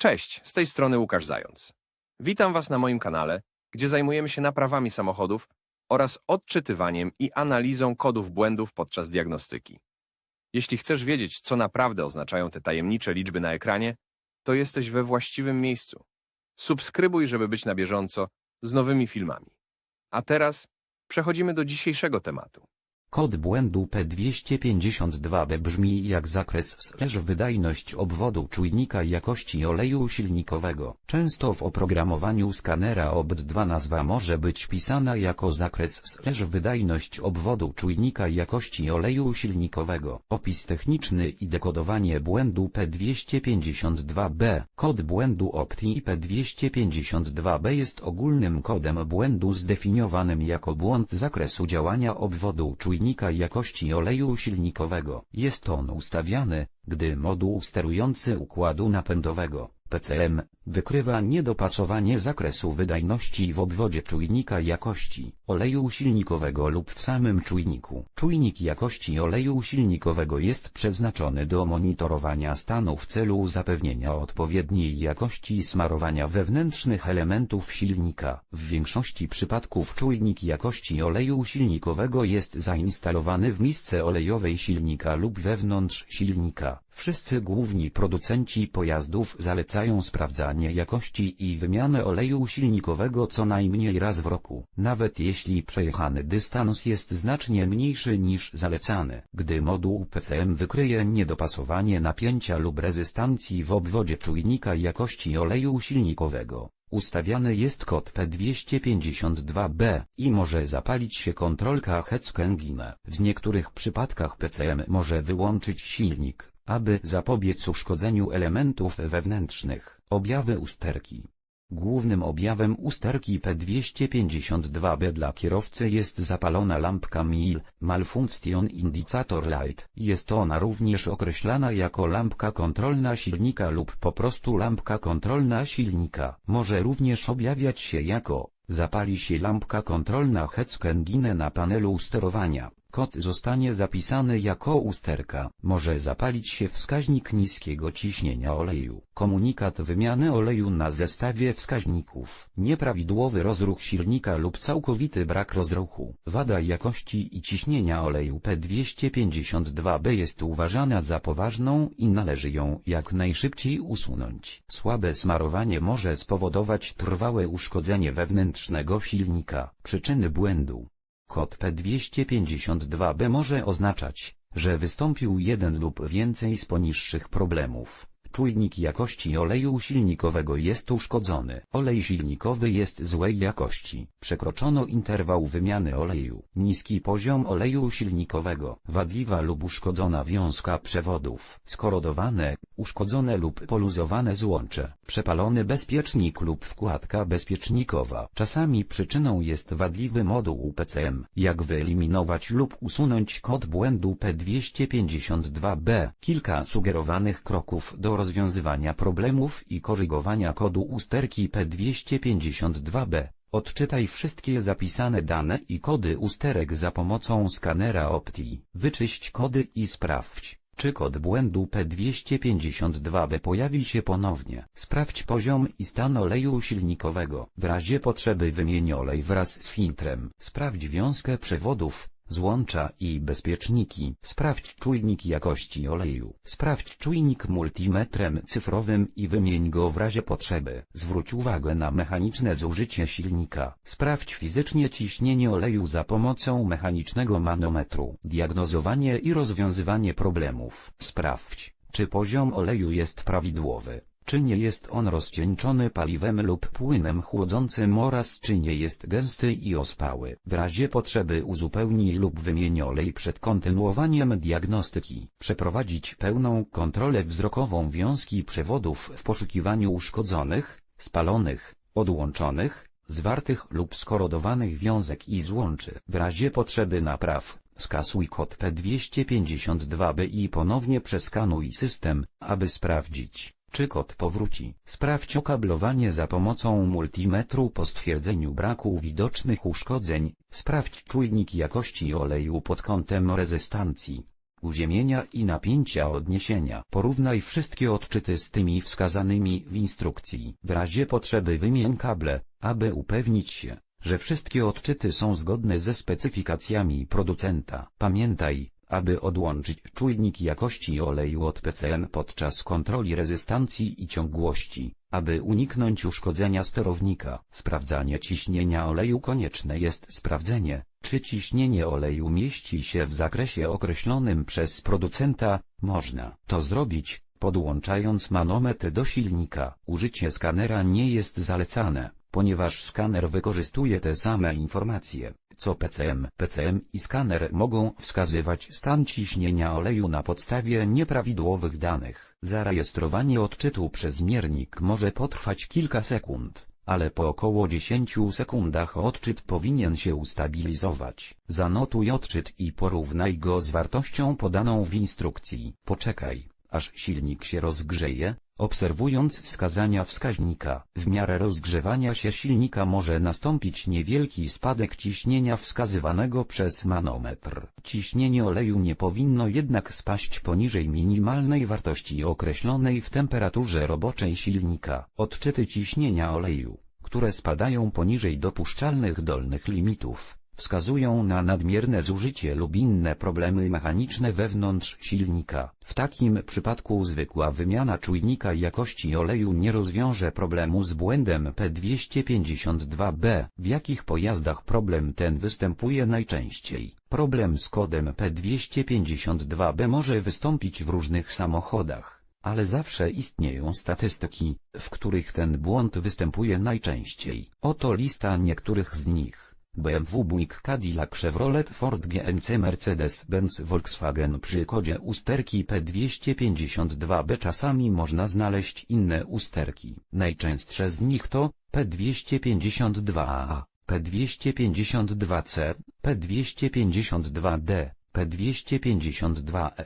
Cześć, z tej strony Łukasz Zając. Witam Was na moim kanale, gdzie zajmujemy się naprawami samochodów oraz odczytywaniem i analizą kodów błędów podczas diagnostyki. Jeśli chcesz wiedzieć, co naprawdę oznaczają te tajemnicze liczby na ekranie, to jesteś we właściwym miejscu. Subskrybuj, żeby być na bieżąco z nowymi filmami. A teraz przechodzimy do dzisiejszego tematu. Kod błędu P252B brzmi jak zakres slash wydajność obwodu czujnika jakości oleju silnikowego. Często w oprogramowaniu skanera OBD2 nazwa może być wpisana jako zakres slash wydajność obwodu czujnika jakości oleju silnikowego. Opis techniczny i dekodowanie błędu P252B. Kod błędu OPTI P252B jest ogólnym kodem błędu zdefiniowanym jako błąd zakresu działania obwodu czujnika jakości oleju silnikowego. Jest on ustawiany, gdy moduł sterujący układu napędowego PCM wykrywa niedopasowanie zakresu wydajności w obwodzie czujnika jakości oleju silnikowego lub w samym czujniku. Czujnik jakości oleju silnikowego jest przeznaczony do monitorowania stanu w celu zapewnienia odpowiedniej jakości smarowania wewnętrznych elementów silnika. W większości przypadków czujnik jakości oleju silnikowego jest zainstalowany w misce olejowej silnika lub wewnątrz silnika. Wszyscy główni producenci pojazdów zalecają sprawdzanie jakości i wymianę oleju silnikowego co najmniej raz w roku, nawet jeśli przejechany dystans jest znacznie mniejszy niż zalecany. Gdy moduł PCM wykryje niedopasowanie napięcia lub rezystancji w obwodzie czujnika jakości oleju silnikowego, Ustawiany jest kod P252B i może zapalić się kontrolka Hetzkengine. W niektórych przypadkach PCM może wyłączyć silnik, aby zapobiec uszkodzeniu elementów wewnętrznych. Objawy usterki Głównym objawem usterki P252B dla kierowcy jest zapalona lampka MIL, Malfunction Indicator Light. Jest ona również określana jako lampka kontrolna silnika lub po prostu lampka kontrolna silnika. Może również objawiać się jako zapali się lampka kontrolna Hetzkengine na panelu sterowania. Kod zostanie zapisany jako usterka. Może zapalić się wskaźnik niskiego ciśnienia oleju. Komunikat wymiany oleju na zestawie wskaźników. Nieprawidłowy rozruch silnika lub całkowity brak rozruchu. Wada jakości i ciśnienia oleju P252B jest uważana za poważną i należy ją jak najszybciej usunąć. Słabe smarowanie może spowodować trwałe uszkodzenie wewnętrznego silnika. Przyczyny błędu Kod P252B może oznaczać, że wystąpił jeden lub więcej z poniższych problemów. Czujnik jakości oleju silnikowego jest uszkodzony. Olej silnikowy jest złej jakości. Przekroczono interwał wymiany oleju. Niski poziom oleju silnikowego. Wadliwa lub uszkodzona wiązka przewodów. Skorodowane, uszkodzone lub poluzowane złącze. Przepalony bezpiecznik lub wkładka bezpiecznikowa. Czasami przyczyną jest wadliwy moduł PCM. Jak wyeliminować lub usunąć kod błędu P252B? Kilka sugerowanych kroków do rozwiązywania problemów i korygowania kodu usterki P252B. Odczytaj wszystkie zapisane dane i kody usterek za pomocą skanera Opti. Wyczyść kody i sprawdź, czy kod błędu P252B pojawi się ponownie. Sprawdź poziom i stan oleju silnikowego. W razie potrzeby wymień olej wraz z filtrem. Sprawdź wiązkę przewodów, złącza i bezpieczniki. Sprawdź czujnik jakości oleju. Sprawdź czujnik multimetrem cyfrowym i wymień go w razie potrzeby. Zwróć uwagę na mechaniczne zużycie silnika. Sprawdź fizycznie ciśnienie oleju za pomocą mechanicznego manometru. Diagnozowanie i rozwiązywanie problemów. Sprawdź, czy poziom oleju jest prawidłowy czy nie jest on rozcieńczony paliwem lub płynem chłodzącym oraz czy nie jest gęsty i ospały. W razie potrzeby uzupełnij lub wymień olej przed kontynuowaniem diagnostyki. Przeprowadzić pełną kontrolę wzrokową wiązki przewodów w poszukiwaniu uszkodzonych, spalonych, odłączonych, zwartych lub skorodowanych wiązek i złączy. W razie potrzeby napraw, skasuj kod P252B i ponownie przeskanuj system, aby sprawdzić, czy kod powróci? Sprawdź okablowanie za pomocą multimetru po stwierdzeniu braku widocznych uszkodzeń. Sprawdź czujnik jakości oleju pod kątem rezystancji. uziemienia i napięcia odniesienia. Porównaj wszystkie odczyty z tymi wskazanymi w instrukcji. W razie potrzeby wymień kable, aby upewnić się, że wszystkie odczyty są zgodne ze specyfikacjami producenta. Pamiętaj, aby odłączyć czujnik jakości oleju od PCM podczas kontroli rezystancji i ciągłości, aby uniknąć uszkodzenia sterownika. Sprawdzanie ciśnienia oleju konieczne jest sprawdzenie, czy ciśnienie oleju mieści się w zakresie określonym przez producenta, można to zrobić, podłączając manometr do silnika. Użycie skanera nie jest zalecane, ponieważ skaner wykorzystuje te same informacje, co PCM. PCM i skaner mogą wskazywać stan ciśnienia oleju na podstawie nieprawidłowych danych. Zarejestrowanie odczytu przez miernik może potrwać kilka sekund ale po około 10 sekundach odczyt powinien się ustabilizować. Zanotuj odczyt i porównaj go z wartością podaną w instrukcji. Poczekaj, aż silnik się rozgrzeje, obserwując wskazania wskaźnika. W miarę rozgrzewania się silnika może nastąpić niewielki spadek ciśnienia wskazywanego przez manometr. Ciśnienie oleju nie powinno jednak spaść poniżej minimalnej wartości określonej w temperaturze roboczej silnika. Odczyty ciśnienia oleju, które spadają poniżej dopuszczalnych dolnych limitów, wskazują na nadmierne zużycie lub inne problemy mechaniczne wewnątrz silnika. W takim przypadku zwykła wymiana czujnika jakości oleju nie rozwiąże problemu z błędem P252B. W jakich pojazdach problem ten występuje najczęściej? Problem z kodem P252B może wystąpić w różnych samochodach. Ale zawsze istnieją statystyki, w których ten błąd występuje najczęściej. Oto lista niektórych z nich. BMW Buick Cadillac Chevrolet Ford GMC Mercedes-Benz Volkswagen przy kodzie usterki P252B czasami można znaleźć inne usterki. Najczęstsze z nich to P252A, P252C, P252D, P252E,